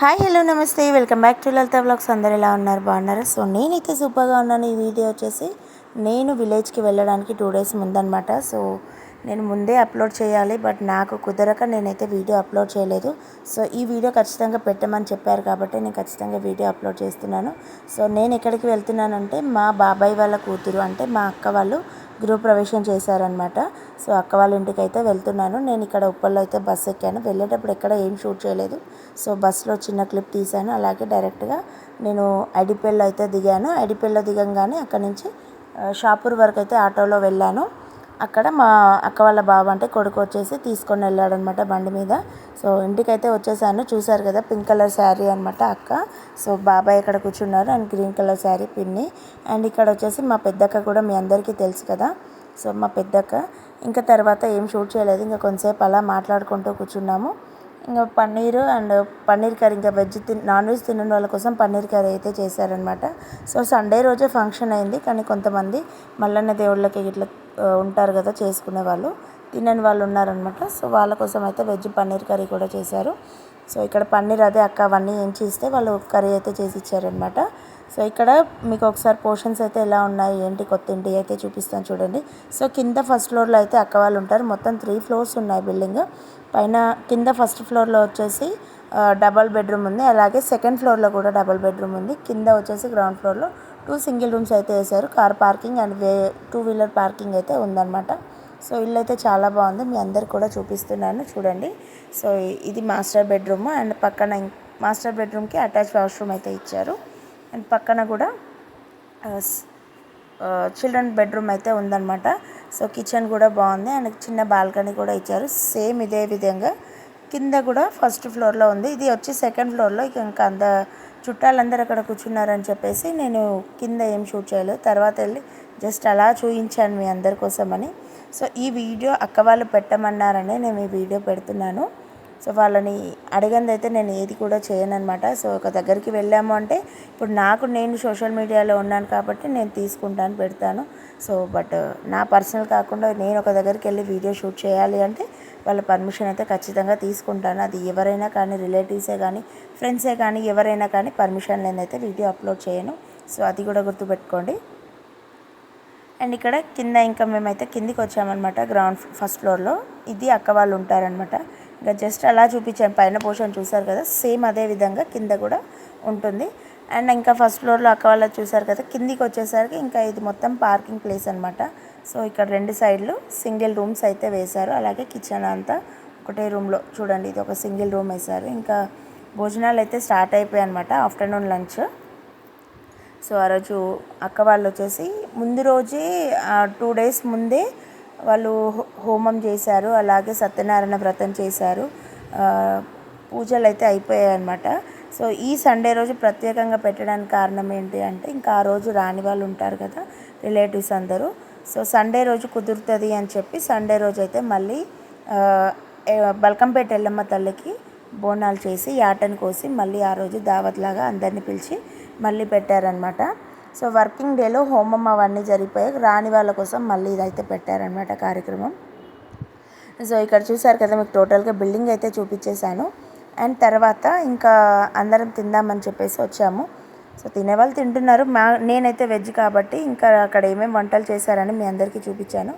Hi hello నమస్తే. Welcome back to Lalitha blogs అందరు ఎలా ఉన్నారు? బాగున్నారు? సో నేనైతే సూపర్గా ఉన్నాను. ఈ వీడియో వచ్చేసి నేను విలేజ్కి వెళ్ళడానికి టూ డేస్ ముందనమాట సో నేను ముందే అప్లోడ్ చేయాలి బట్ నాకు కుదరక నేనైతే వీడియో అప్లోడ్ చేయలేదు. సో ఈ వీడియో ఖచ్చితంగా పెట్టమని చెప్పారు కాబట్టి నేను ఖచ్చితంగా వీడియో అప్లోడ్ చేస్తున్నాను. సో నేను ఎక్కడికి వెళ్తున్నానంటే మా బాబాయ్ వాళ్ళ కూతురు అంటే మా అక్క వాళ్ళు గృహప్రవేశం చేశారనమాట సో అక్క వాళ్ళ ఇంటికి అయితే వెళ్తున్నాను. నేను ఇక్కడ ఉప్పల్లో అయితే బస్ ఎక్కాను. వెళ్ళేటప్పుడు ఎక్కడ ఏం షూట్ చేయలేదు. సో బస్సులో చిన్న క్లిప్ తీశాను. అలాగే డైరెక్ట్గా నేను అడిపెల్లో అయితే దిగాను. అడిపెల్లో దిగంగానే అక్కడ నుంచి షాపూర్ వరకు అయితే ఆటోలో వెళ్ళాను. అక్కడ మా అక్క వాళ్ళ బాబు అంటే కొడుకు వచ్చేసి తీసుకొని వెళ్ళాడనమాట బండి మీద. సో ఇంటికైతే వచ్చేసాను. చూసారు కదా పింక్ కలర్ శారీ అనమాట అక్క. సో బాబాయ్ ఇక్కడ కూర్చున్నారు అండ్ గ్రీన్ కలర్ శారీ పిన్ని. అండ్ ఇక్కడ వచ్చేసి మా పెద్దక్క కూడా మీ అందరికీ తెలుసు కదా. సో మా పెద్దక్క. ఇంకా తర్వాత ఏం షూట్ చేయలేదు. ఇంకా కొంతసేపు అలా మాట్లాడుకుంటూ కూర్చున్నాము. ఇంకా పన్నీరు అండ్ పన్నీర్ కర్రీ ఇంకా వెజ్ తిన్ నాన్ వెజ్ తినని వాళ్ళ కోసం పన్నీర్ కర్రీ అయితే చేశారనమాట సో సండే రోజే ఫంక్షన్ అయింది. కానీ కొంతమంది మల్లన్న దేవుళ్ళకి ఇట్లా ఉంటారు కదా చేసుకునే వాళ్ళు. తినని వాళ్ళు ఉన్నారనమాట. సో వాళ్ళ కోసం అయితే వెజ్ పన్నీర్ కర్రీ కూడా చేశారు. సో ఇక్కడ పన్నీర్ అదే అక్క అవన్నీ ఏంచి ఇస్తే వాళ్ళు కర్రీ అయితే చేసి ఇచ్చారనమాట. సో ఇక్కడ మీకు ఒకసారి పోర్షన్స్ అయితే ఎలా ఉన్నాయి ఏంటి కొత్త ఇంటి అయితే చూపిస్తాను చూడండి. సో కింద ఫస్ట్ ఫ్లోర్లో అయితే అక్క వాళ్ళు ఉంటారు. మొత్తం త్రీ ఫ్లోర్స్ ఉన్నాయి బిల్డింగ్. పైన కింద ఫస్ట్ ఫ్లోర్లో వచ్చేసి డబల్ బెడ్రూమ్ ఉంది. అలాగే సెకండ్ ఫ్లోర్లో కూడా డబల్ బెడ్రూమ్ ఉంది. కింద వచ్చేసి గ్రౌండ్ ఫ్లోర్లో టూ సింగిల్ రూమ్స్ అయితే వేశారు. కార్ పార్కింగ్ అండ్ వే టూ వీలర్ పార్కింగ్ అయితే ఉందన్నమాట. సో ఇల్లు అయితే చాలా బాగుంది. మీ అందరికి కూడా చూపిస్తున్నాను చూడండి. సో ఇది మాస్టర్ బెడ్రూమ్ అండ్ పక్కన మాస్టర్ బెడ్రూమ్కి అటాచ్ వాష్రూమ్ అయితే ఇచ్చారు. అండ్ పక్కన కూడా చిల్డ్రన్ బెడ్రూమ్ అయితే ఉందన్నమాట. సో కిచెన్ కూడా బాగుంది. అండ్ చిన్న బాల్కనీ కూడా ఇచ్చారు. సేమ్ ఇదే విధంగా. కింద కూడా ఫస్ట్ ఫ్లోర్లో ఉంది. ఇది వచ్చి సెకండ్ ఫ్లోర్లో. ఇక ఇంకా అంత చుట్టాలందరూ అక్కడ కూర్చున్నారని చెప్పేసి నేను కింద ఏం షూట్ చేయలేదు. తర్వాత వెళ్ళి జస్ట్ అలా చూపించాను మీ అందరి కోసమని. సో ఈ వీడియో అక్క వాళ్ళు పెట్టమన్నారని నేను ఈ వీడియో పెడుతున్నాను. సో వాళ్ళని అడిగందైతే నేను ఏది కూడా చేయనన్నమాట. సో ఒక దగ్గరికి వెళ్ళాము అంటే ఇప్పుడు నాకు నేను సోషల్ మీడియాలో ఉన్నాను కాబట్టి నేను తీసుకుంటాను పెడతాను. సో బట్ నా పర్సనల్ కాకుండా నేను ఒక దగ్గరికి వెళ్ళి వీడియో షూట్ చేయాలి అంటే వాళ్ళ పర్మిషన్ అయితే ఖచ్చితంగా తీసుకుంటాను. అది ఎవరైనా కానీ రిలేటివ్సే కానీ ఫ్రెండ్సే కానీ ఎవరైనా కానీ పర్మిషన్ లేదైతే వీడియో అప్లోడ్ చేయను. సో అది కూడా గుర్తుపెట్టుకోండి. అండ్ ఇక్కడ కింద ఇంకా మేమైతే కిందికి వచ్చామన్నమాట గ్రౌండ్ ఫస్ట్ ఫ్లోర్లో. ఇది అక్క వాళ్ళు ఉంటారనమాట ఇంకా జస్ట్ అలా చూపించాను. పైన పోర్షన్ చూసారు కదా? సేమ్ అదే విధంగా కింద కూడా ఉంటుంది. అండ్ ఇంకా ఫస్ట్ ఫ్లోర్లో అక్క వాళ్ళు చూసారు కదా? కిందికి వచ్చేసరికి ఇంకా ఇది మొత్తం పార్కింగ్ ప్లేస్ అనమాట సో ఇక్కడ రెండు సైడ్లు సింగిల్ రూమ్స్ అయితే వేశారు. అలాగే కిచెన్ అంతా ఒకటే రూమ్లో. చూడండి ఇది ఒక సింగిల్ రూమ్ వేశారు. ఇంకా భోజనాలు అయితే స్టార్ట్ అయిపోయాయి అనమాట ఆఫ్టర్నూన్ లంచ్. సో ఆ రోజు అక్క వాళ్ళు వచ్చేసి ముందు రోజే టూ డేస్ ముందే వాళ్ళు హోమం చేశారు. అలాగే సత్యనారాయణ వ్రతం చేశారు. పూజలు అయితే అయిపోయాయి అనమాట సో ఈ సండే రోజు ప్రత్యేకంగా పెట్టడానికి కారణం ఏంటి అంటే ఇంకా ఆ రోజు రాని వాళ్ళు ఉంటారు కదా రిలేటివ్స్ అందరూ. సో సండే రోజు కుదురుతుంది అని చెప్పి సండే రోజు అయితే మళ్ళీ బల్కంపేట ఎల్లమ్మ తల్లికి బోనాలు చేసి యాటను కోసి మళ్ళీ ఆ రోజు దావత్లాగా అందరిని పిలిచి మళ్ళీ పెట్టారనమాట సో వర్కింగ్ డేలో హోమం అవన్నీ జరిగిపోయాయి. రాని వాళ్ళ కోసం మళ్ళీ ఇదైతే పెట్టారనమాట కార్యక్రమం. సో ఇక్కడ చూసారు కదా మీకు టోటల్గా బిల్డింగ్ అయితే చూపించేశాను. అండ్ తర్వాత ఇంకా అందరం తిందామని చెప్పేసి వచ్చాము. సో తినేవాళ్ళు తింటున్నారు. మా నేనైతే వెజ్ కాబట్టి ఇంకా అక్కడ ఏమేమి వంటలు చేశారని మీ అందరికీ చూపించాను.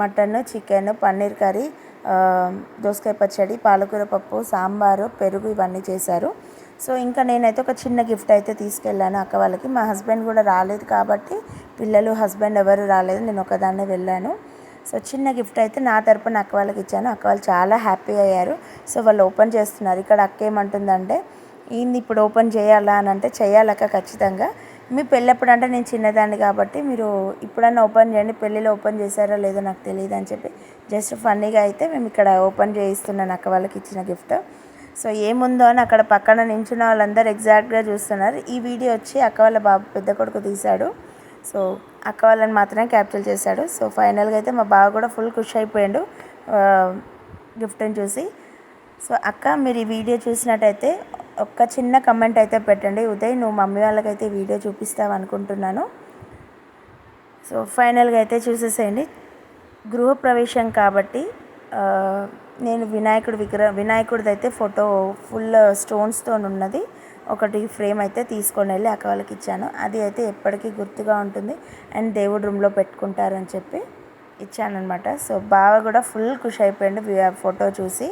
మటన్ చికెన్ పన్నీర్ కర్రీ దోసకాయ పచ్చడి పాలకూర పప్పు సాంబారు పెరుగు ఇవన్నీ చేశారు. సో ఇంకా నేనైతే ఒక చిన్న గిఫ్ట్ అయితే తీసుకెళ్ళాను అక్క వాళ్ళకి. మా హస్బెండ్ కూడా రాలేదు కాబట్టి పిల్లలు హస్బెండ్ ఎవరు రాలేదు నేను ఒకదాన్నే వెళ్ళాను. సో చిన్న గిఫ్ట్ అయితే నా తరపున అక్క వాళ్ళకి ఇచ్చాను. అక్క వాళ్ళు చాలా హ్యాపీ అయ్యారు. సో వాళ్ళు ఓపెన్ చేస్తున్నారు. ఇక్కడ అక్క ఏమంటుందంటే ఈయన్ని ఇప్పుడు ఓపెన్ చేయాలా? అని అంటే చేయాలక్క ఖచ్చితంగా. మీ పెళ్ళప్పుడు అంటే నేను చిన్నదాన్ని కాబట్టి మీరు ఇప్పుడన్నా ఓపెన్ చేయండి. పెళ్ళిలో ఓపెన్ చేశారో లేదో నాకు తెలియదు అని చెప్పి జస్ట్ ఫన్నీగా అయితే మేము ఇక్కడ ఓపెన్ చేయిస్తున్నాను అక్క వాళ్ళకి ఇచ్చిన గిఫ్ట్. సో ఏముందో అని అక్కడ పక్కన నించున్న వాళ్ళందరూ ఎగ్జాక్ట్గా చూస్తున్నారు. ఈ వీడియో వచ్చి అక్క వాళ్ళ బాబు పెద్ద కొడుకు తీశాడు. సో అక్క వాళ్ళని మాత్రమే క్యాప్చర్ చేశాడు. సో ఫైనల్గా అయితే మా బావ కూడా ఫుల్ ఖుషి అయిపోయాడు గిఫ్ట్ని చూసి. సో అక్క మీరు ఈ వీడియో చూసినట్టయితే ఒక్క చిన్న కమెంట్ అయితే పెట్టండి. ఉదయ్ నువ్వు మమ్మీ వాళ్ళకైతే వీడియో చూపిస్తావు అనుకుంటున్నాను. సో ఫైనల్గా అయితే చూసేసేయండి. గృహప్రవేశం కాబట్టి నేను వినాయకుడి విగ్రహ వినాయకుడిది అయితే ఫోటో ఫుల్ స్టోన్స్తో ఉన్నది ఒకటి ఫ్రేమ్ అయితే తీసుకొని వెళ్ళి అక్క వాళ్ళకి ఇచ్చాను. అది అయితే ఎప్పటికీ గుర్తుగా ఉంటుంది. అండ్ దేవుడి రూమ్లో పెట్టుకుంటారని చెప్పి ఇచ్చానమాట సో బావ కూడా ఫుల్ ఖుషి అయిపోయింది ఫోటో చూసి